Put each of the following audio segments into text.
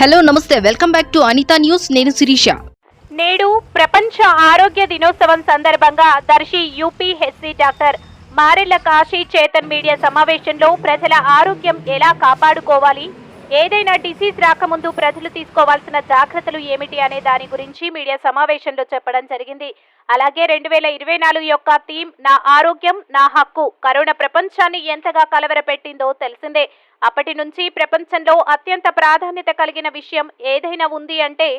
Hello namaste. Welcome back to Anitha news. నేను శిరీష. నేడు ప్రపంచ ఆరోగ్య దినోత్సవం సందర్భంగా Darsi UPHC doctor Marella Kashi Chetan media సమావేశంలో ప్రజల ఆరోగ్యం ఎలా కాపాడుకోవాలి ఏదైనా డిసీజ్ రాకముందు ప్రజలు తీసుకోవాల్సిన జాగ్రత్తలు ఏమిటి అనే దాని గురించి మీడియా సమావేశంలో చెప్పడం జరిగింది. అలాగే రెండు వేల ఇరవై నాలుగు యొక్క థీమ్ నా ఆరోగ్యం నా హక్కు కరోనా ప్రపంచాన్ని ఎంతగా కలవరపెట్టిందో తెలిసిందే. అప్పటి నుంచి ప్రపంచంలో అత్యంత ప్రాధాన్యత కలిగిన విషయం ఏదైనా ఉంది అంటే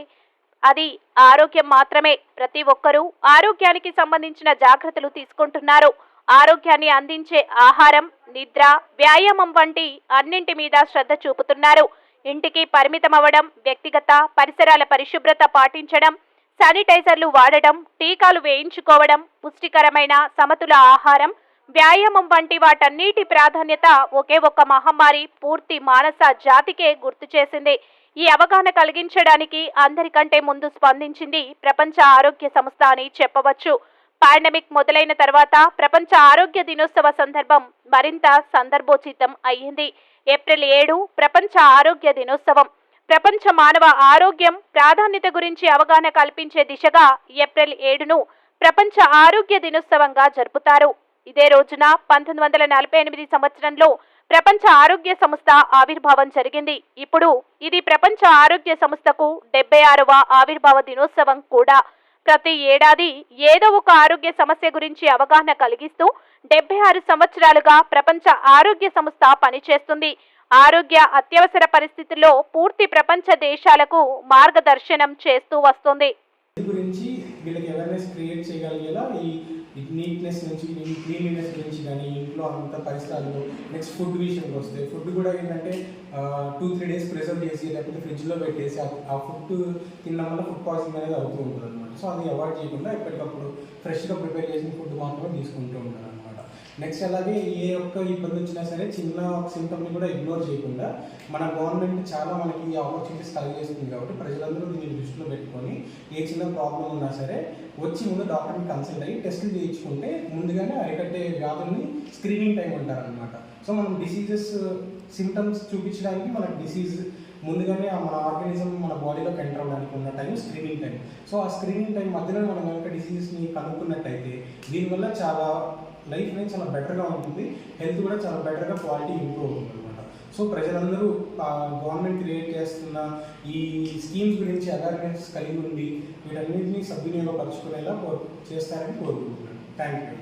అది ఆరోగ్యం మాత్రమే. ప్రతి ఒక్కరూ ఆరోగ్యానికి సంబంధించిన జాగ్రత్తలు తీసుకుంటున్నారు. ఆరోగ్యాన్ని అందించే ఆహారం నిద్ర వ్యాయామం వంటి అన్నింటి మీద శ్రద్ధ చూపుతున్నారు. ఇంటికి పరిమితమవ్వడం వ్యక్తిగత పరిసరాల పరిశుభ్రత పాటించడం శానిటైజర్లు వాడడం టీకాలు వేయించుకోవడం పుష్టికరమైన సమతుల ఆహారం వ్యాయామం వంటి వాటన్నిటి ప్రాధాన్యత ఒకే ఒక్క మహమ్మారి పూర్తి మానస జాతికే గుర్తు చేసింది. ఈ అవగాహన కలిగించడానికి అందరికంటే ముందు స్పందించింది ప్రపంచ ఆరోగ్య సంస్థ అని చెప్పవచ్చు. పాండమిక్ మొదలైన తర్వాత ప్రపంచ ఆరోగ్య దినోత్సవ సందర్భం మరింత సందర్భోచితం అయ్యింది. ఏప్రిల్ ఏడు ప్రపంచ ఆరోగ్య దినోత్సవం. ప్రపంచ మానవ ఆరోగ్యం ప్రాధాన్యత గురించి అవగాహన కల్పించే దిశగా ఏప్రిల్ ఏడును ప్రపంచ ఆరోగ్య దినోత్సవంగా జరుపుతారు. ఇదే రోజున పంతొమ్మిది వందల నలభై ఎనిమిది సంవత్సరంలో ప్రపంచ ఆరోగ్య సంస్థ ఆవిర్భావం జరిగింది. ఇప్పుడు ఇది ప్రపంచ ఆరోగ్య సంస్థకు డెబ్బై ఆరవ ఆవిర్భావ దినోత్సవం కూడా. ప్రతి ఏడాది ఏదో ఒక ఆరోగ్య సమస్య గురించి అవగాహన కలిగిస్తూ డెబ్బై ఆరు సంవత్సరాలుగా ప్రపంచ ఆరోగ్య సంస్థ పనిచేస్తుంది. ఆరోగ్య అత్యవసర పరిస్థితుల్లో పూర్తి ప్రపంచ దేశాలకు మార్గదర్శనం చేస్తూ వస్తుంది. గురించి వీళ్ళకి అవేర్నెస్ క్రియేట్ చేయగలిగేలా ఈ నీట్నెస్ నుంచి క్లీన్లీనెస్ గురించి కానీ ఇంట్లో అంత పరిసరాలు నెక్స్ట్ ఫుడ్ విషయంలో వస్తే ఫుడ్ కూడా ఏంటంటే టూ త్రీ డేస్ ప్రిజర్వ్ చేసి లేకపోతే ఫ్రిడ్జ్లో పెట్టేసి ఆ- ఆ ఫుడ్ తినడం వల్ల ఫుడ్ పాయిజన్ అనేది అవుతూ ఉంటుంది అనమాట సో అది అవాయిడ్ చేయకుండా ఎప్పటికప్పుడు ఫ్రెష్గా ప్రిపేర్ చేసిన ఫుడ్ మాత్రమే తీసుకుంటూ ఉంటారు అనమాట నెక్స్ట్ అలాగే ఏ ఒక్క ఇబ్బంది వచ్చినా సరే చిన్న సింటమ్ని కూడా ఇగ్నోర్ చేయకుండా మన గవర్నమెంట్ చాలా మనకి ఈ ఆపర్చునిటీస్ కలిగేస్తుంది కాబట్టి ప్రజలందరూ దీన్ని దృష్టిలో పెట్టుకొని ఏ చిన్న ప్రాబ్లం ఉన్నా సరే వచ్చి ముందు డాక్టర్ని కన్సల్ట్ అయ్యి టెస్టులు చేయించుకుంటే ముందుగానే అరికట్టే వ్యాధుల్ని స్క్రీనింగ్ టైం అంటారనమాట సో మనం డిసీజెస్ సిమ్టమ్స్ చూపించడానికి మనకు డిసీజ్ ముందుగానే ఆ మన ఆర్గానిజం మన బాడీలోకి ఎంటర్ అవ్వడానికి ఉన్న టైం స్క్రీనింగ్ టైం. సో ఆ స్క్రీనింగ్ టైం మధ్యలో మనం కనుక డిసీజెస్ని కనుక్కున్నట్టయితే దీనివల్ల చాలా లైఫ్ అనేది చాలా బెటర్గా ఉంటుంది. హెల్త్ కూడా చాలా బెటర్గా క్వాలిటీ ఇంప్రూవ్ అవుతుంది అనమాట సో ప్రజలందరూ గవర్నమెంట్ క్రియేట్ చేస్తున్న ఈ స్కీమ్స్ గురించి అవేర్నెస్ కలిగి ఉండి వీటన్నింటినీ సద్వినియోగపరచుకునేలా చేస్తారని కోరుకుంటున్నాను. Thank you